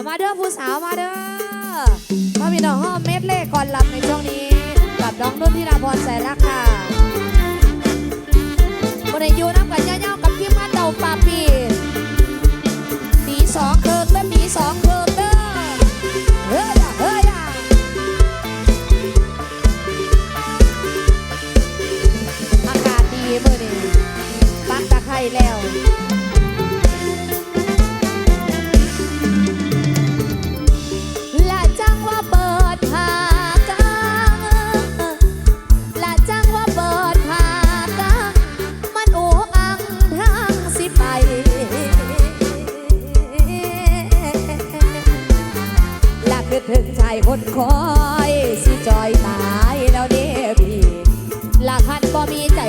ามาเด้อผู้สาวมาเด้อมาพี่น้องห้อมเม็ดเล่ก่อนลำในช่วงนี้กับน้องนุ่นที่ราพรแสนรักค่ะ คิดถึงชายคนคอย สิจอยตายแล้วเด้พี่ละคันบ่มีใจ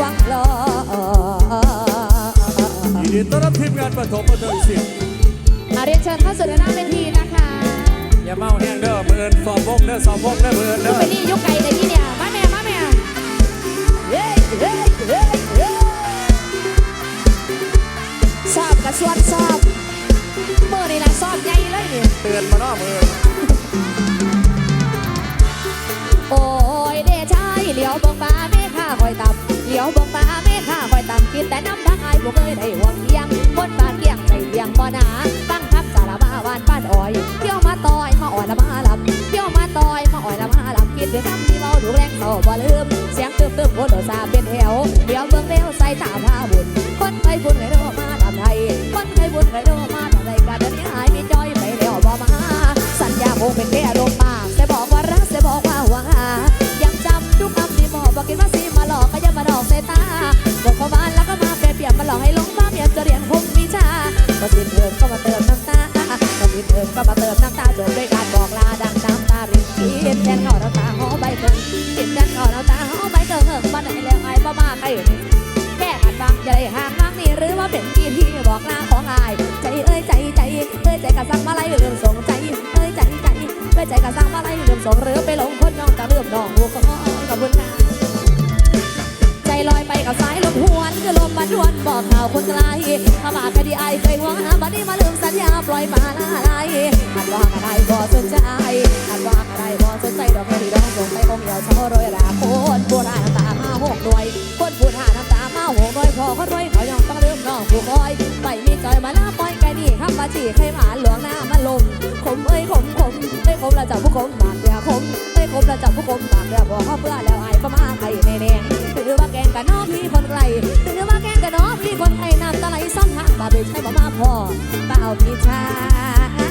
วงล้อยินดีต้อนรับทีมงานปฐมบันเทิงศิลป์มาเรียนเชิญเข้าสู่ด้านหน้าเวทีนะคะอย่าเมาแห้งเด้อมือเอินสอบวงเด้อสอบวงเด้อมือเอินเด้อไปนี่ยุคไก่เลยที่เนี่ยมาแม่มาแม่เย้เย้เย้เย้สอบกับสวดสอบเมื่อนี่ละสอบใหญ่เลยนี่เตือนมาเนาะมือเอินโอ้ยเดชายเหลียวเบง กินแต่น้ำทางอายบ่เคยได้หวงเกียงคนบานเกียงใจเกียงบ่หนาตั้งคำสารมาวานบ้านอ้อยเที่ยวมาต่อยมาอ่อยละมาลำเที่ยวมาต่อยมาอ่อยละมาลำกินด้วยคำที่เมาดูแรงโตบ่ลืมเสียงเตึมตึมโคโดซาเป็นแถวเดี๋ยวเมืองเร็วใส่ตาพาบุญคนเคยบุญเคยโดมาทำไทยคนเคยบุญเคยโดมาทำไทยกันเดี๋ยวนี้หายมีจอยไปแล้วบ่มา สัญญาคงเป็นแค่ ก็สิ้นเทอมก็มาเติมน้ำตาจบด้วยการบอกลาดังน้ำตารินกินแทนเขาเราตาหอใบเกินกินแทนเขาเราตาหอใบเติมเหิงบ้านไหนแล้วไอ้บ้ามาใครแค่ขัดฟังจะได้ห่างมากนี่หรือว่าเป็นที่ที่บอกลาของอายใจเอ้ยใจใจเอ้ยใจกะซังมาไล่เรื่องสงใจเอ้ยใจใจเอ้ยใจกะซังมาไล่เรื่องสงหรือไปหลง หวนคือลมมาดวนบอกข่าวคนไกลถ้ามาคดีไอเคยหวงบัดนี้มาลืมสัญญาปล่อยมาลาลายหันว่าอะไรบ่สนใจหันว่าอะไรบ่สนใจดอกเดีดอกส่งไปคงเหี่ยวเฉาโรยราโคนโบราณน้ำตามาหกหน่วย คนพูดหาน้ำตามาหกหน่วยพอเขารวยเขายังต้องลืมน้องผู้คอยไม่มีจอยมาลาปล่อยไก่นี่ข้ามาจีให้หมาหลวงหน้ามาลมขมเอ้ยขมขมเอ้ยขมแล้วจับผู้ขมบากเดียขมเอ้ยขมแล้วจับผู้ขมบากเดียบอกเขาเพื่อแล้วไอ้ก็มาไก่แน่ๆถือว่าแกงกับน้องพี่คนไกล คนไทยน้ำตาไหลซ่อนทางบาเบใช่บ่มาพอเปล่าพี่ชาย